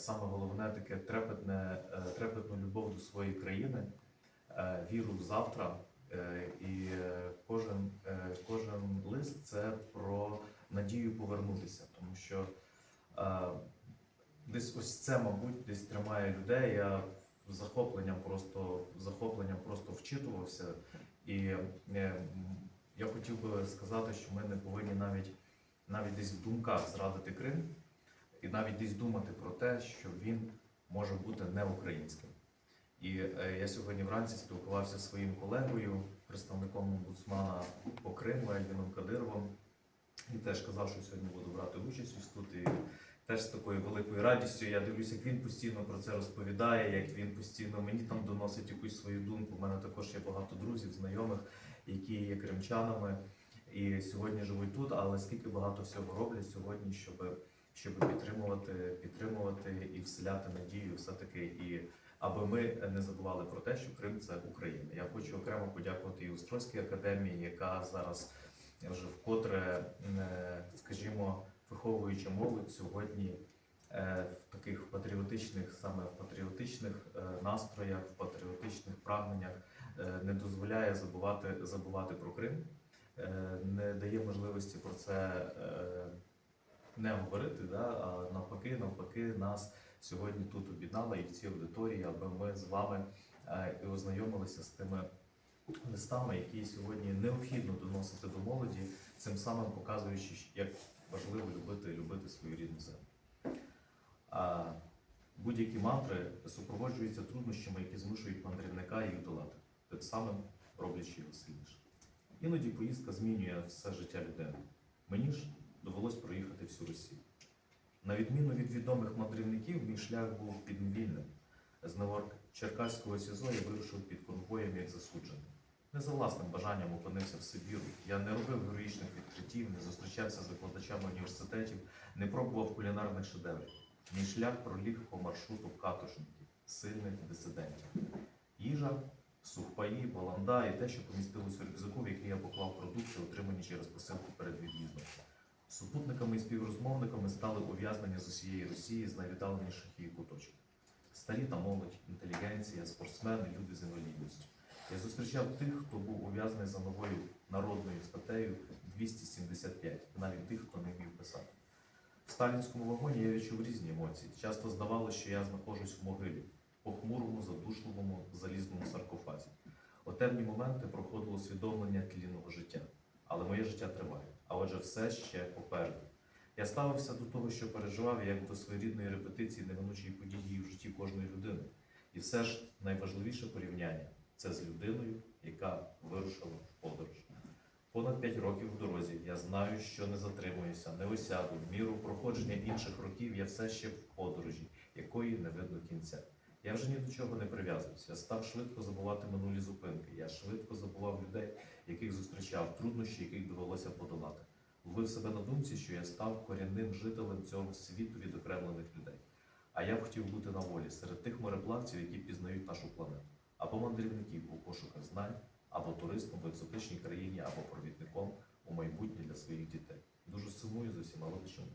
саме головне таке трепетне, е, трепетну любов до своєї країни, е, віру в завтра. Е, І кожен, кожен лист це про надію повернутися, тому що десь ось це, мабуть, десь тримає людей. Я захопленням просто захопленням просто вчитувався. І я хотів би сказати, що ми не повинні навіть навіть десь в думках зрадити Крим, і навіть десь думати про те, що він може бути не українським. І е, я сьогодні вранці спілкувався зі своїм колегою, представником омбудсмана по Криму Ельвіном Кадировим, і теж казав, що сьогодні буду брати участь ось тут. І теж з такою великою радістю я дивлюся, як він постійно про це розповідає, як він постійно мені там доносить якусь свою думку. У мене також є багато друзів, знайомих, які є кримчанами і сьогодні живуть тут, але скільки багато всього роблять сьогодні, щоб, щоб підтримувати, підтримувати і вселяти надію, все-таки і аби ми не забували про те, що Крим це Україна. Я хочу окремо подякувати і Острозькій академії, яка зараз вже вкотре, е, скажімо, виховуючи молодь сьогодні е, в таких патріотичних, саме в патріотичних е, настроях, в патріотичних прагненнях не дозволяє забувати, забувати про Крим, не дає можливості про це не говорити, да, а навпаки, навпаки, нас сьогодні тут об'єднала і в цій аудиторії, аби ми з вами е, і ознайомилися з тими листами, які сьогодні необхідно доносити до молоді, цим самим показуючи, як важливо любити, любити свою рідну землю. Будь-які мантри супроводжуються труднощами, які змушують мандрівника їх долати, тим самим роблячи його сильніше. Іноді поїздка змінює все життя людини. Мені ж довелось проїхати всю Росію. На відміну від відомих мандрівників, мій шлях був підневільним. З Новочеркаського СІЗО я вирушив під конвоєм як засуджений. Не за власним бажанням опинився в Сибіру. Я не робив героїчних відкриттів, не зустрічався з викладачами університетів, не пробував кулінарних шедеврів. Мій шлях проліг по маршруту каторжників, сильних дисидентів. Їжа, сухпаї, баланда і те, що помістилось у рюкзаку, в який я поклав продукти, отримані через посилку перед від'їздом. Супутниками і співрозмовниками стали ув'язнені з усієї Росії з найвіддаленіших її куточків. Старі та молодь, інтелігенція, спортсмени, люди з інвалідністю. Я зустрічав тих, хто був ув'язнений за новою народною статтею 275, навіть тих, хто не вмів писати. В сталінському вагоні я відчув різні емоції. Часто здавалося, що я знаходжусь в могилі, похмурому, задушливому, залізному саркофазі. У темні моменти проходило усвідомлення тлінного життя. Але моє життя триває, а отже, все ще попереду. Я ставився до того, що переживав як до своєрідної репетиції неминучої події в житті кожної людини. І все ж найважливіше порівняння це з людиною, яка вирушила в подорож. Понад п'ять років в дорозі я знаю, що не затримуюся, не осяду. В міру проходження інших років я все ще в подорожі, якої не видно кінця. Я вже ні до чого не прив'язуюся. Я став швидко забувати минулі зупинки. Я швидко забував людей, яких зустрічав, труднощі, яких довелося подолати. Ловив себе на думці, що я став корінним жителем цього світу відокремлених людей. А я б хотів бути на волі серед тих мореплавців, які пізнають нашу планету, або мандрівників у пошуках знань, або туристом в екзотичній країні, або провідником у майбутнє для своїх дітей. Дуже сумую за всіма родичами.